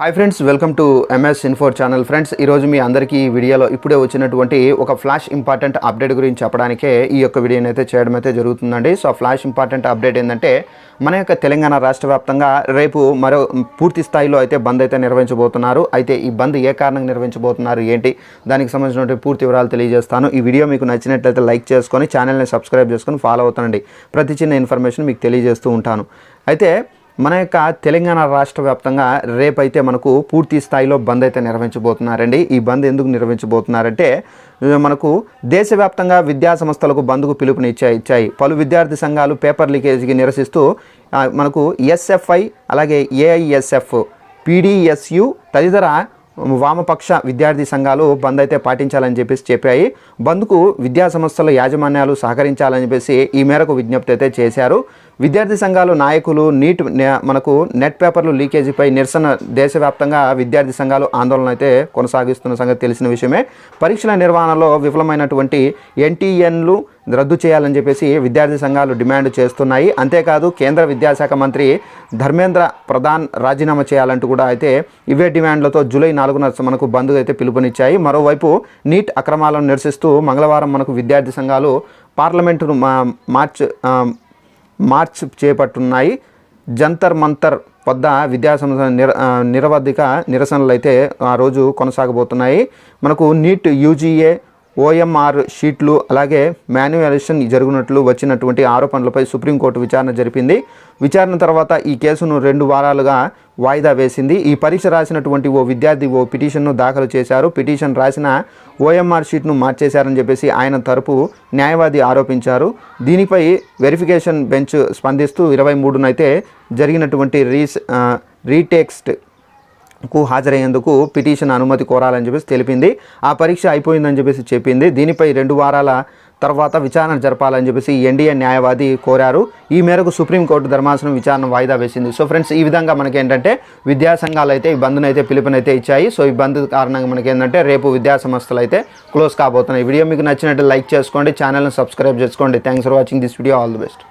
Hi friends welcome to MS info channel friends ఈరోజు మీ అందరికీ ఈ వీడియోలో ఇప్పుడే వచ్చినటువంటి ఒక ఫ్లాష్ ఇంపార్టెంట్ అప్డేట్ గురించి చెప్పడానికే ఈ యొక్క వీడియోని అయితే చేయడం అయితే జరుగుతుందండి. సో ఫ్లాష్ ఇంపార్టెంట్ అప్డేట్ ఏంటంటే మన యొక్క తెలంగాణ రాష్ట్ర వ్యాప్తంగా రేపు మరో పూర్తి స్థాయిలో అయితే బంద్ అయితే నిర్వహించబోతున్నారు. అయితే ఈ బంద్ ఏ కారణంగా నిర్వహించబోతున్నారు ఏంటి? దానికి సంబంధించినటువంటి పూర్తి వివరాలు తెలియజేస్తాను. ఈ వీడియో మీకు నచ్చినట్లయితే లైక్ చేసుకొని ఛానల్ని సబ్స్క్రైబ్ చేసుకొని ఫాలో అవుతానండి. ప్రతి చిన్న ఇన్ఫర్మేషన్ మీకు తెలియజేస్తూ ఉంటాను. అయితే మన యొక్క తెలంగాణ రాష్ట్ర వ్యాప్తంగా రేపైతే మనకు పూర్తి స్థాయిలో బంద్ అయితే నిర్వహించబోతున్నారండి. ఈ బంద్ ఎందుకు నిర్వహించబోతున్నారంటే మనకు దేశవ్యాప్తంగా విద్యా సంస్థలకు బంద్కు పిలుపునిచ్చాయి ఇచ్చాయి పలు విద్యార్థి సంఘాలు పేపర్ లీకేజీకి నిరసిస్తూ మనకు ఎస్ఎఫ్ఐ అలాగే ఏఐఎస్ఎఫ్ పీడిఎస్యు తదితర వామపక్ష విద్యార్థి సంఘాలు బంద్ అయితే పాటించాలని చెప్పేసి చెప్పాయి. బంద్కు విద్యా సంస్థల యాజమాన్యాలు సహకరించాలని చెప్పేసి ఈ మేరకు విజ్ఞప్తి అయితే చేశారు. విద్యార్థి సంఘాలు నాయకులు నీట్ నే- మనకు నెట్ పేపర్లు లీకేజీపై నిరసన దేశవ్యాప్తంగా విద్యార్థి సంఘాలు ఆందోళన అయితే కొనసాగిస్తున్న సంగతి తెలిసిన విషయమే. పరీక్షల నిర్వహణలో విఫలమైనటువంటి ఎన్టీఎన్లు రద్దు చేయాలని చెప్పేసి విద్యార్థి సంఘాలు డిమాండ్ చేస్తున్నాయి. అంతేకాదు కేంద్ర విద్యాశాఖ మంత్రి ధర్మేంద్ర ప్రధాన్ రాజీనామా చేయాలంటూ కూడా అయితే ఇవే డిమాండ్లతో జూలై నాలుగున మనకు బంద్ అయితే పిలుపునిచ్చాయి. మరోవైపు నీట్ అక్రమాలను నిరసిస్తూ మంగళవారం మనకు విద్యార్థి సంఘాలు పార్లమెంటును మార్చ్ మార్చ్ చేపట్టున్నాయి. జంతర్ మంతర్ వద్ద విద్యాసంస్థ నిర నిరవధిక నిరసనలు అయితే ఆ రోజు కొనసాగబోతున్నాయి. మనకు నీట్ యూజీఏ ఓఎంఆర్ షీట్లు అలాగే మాన్యువలేషన్ జరుగునట్లు వచ్చినటువంటి ఆరోపణలపై సుప్రీంకోర్టు విచారణ జరిపింది. విచారణ తర్వాత ఈ కేసును రెండు వారాలుగా వాయిదా వేసింది. ఈ పరీక్ష రాసినటువంటి ఓ విద్యార్థి ఓ పిటిషన్ను దాఖలు చేశారు. పిటిషన్ రాసిన ఓఎంఆర్ షీట్ను మార్చేశారని చెప్పేసి ఆయన తరపు న్యాయవాది ఆరోపించారు. దీనిపై వెరిఫికేషన్ బెంచ్ స్పందిస్తూ ఇరవై మూడునైతే జరిగినటువంటి రీస్ రీటెక్స్ట్ కు హాజరయ్యేందుకు పిటిషన్ అనుమతి కోరాలని చెప్పేసి తెలిపింది. ఆ పరీక్ష అయిపోయిందని చెప్పేసి చెప్పింది. దీనిపై రెండు వారాల తర్వాత విచారణ జరపాలని చెప్పేసి ఎన్డీఏ న్యాయవాది కోరారు. ఈ మేరకు సుప్రీంకోర్టు ధర్మాసనం విచారణ వాయిదా వేసింది. సో ఫ్రెండ్స్ ఈ విధంగా మనకి ఏంటంటే విద్యా సంఘాలు అయితే ఈ బంద్ను అయితే పిలుపునైతే ఇచ్చాయి. సో ఈ బంద్ కారణంగా మనకి ఏంటంటే రేపు విద్యా సంస్థలు అయితే క్లోజ్ కాబోతున్నాయి. వీడియో మీకు నచ్చినట్టు లైక్ చేసుకోండి ఛానల్ని సబ్స్క్రైబ్ చేసుకోండి. Thanks for watching this video. All the best.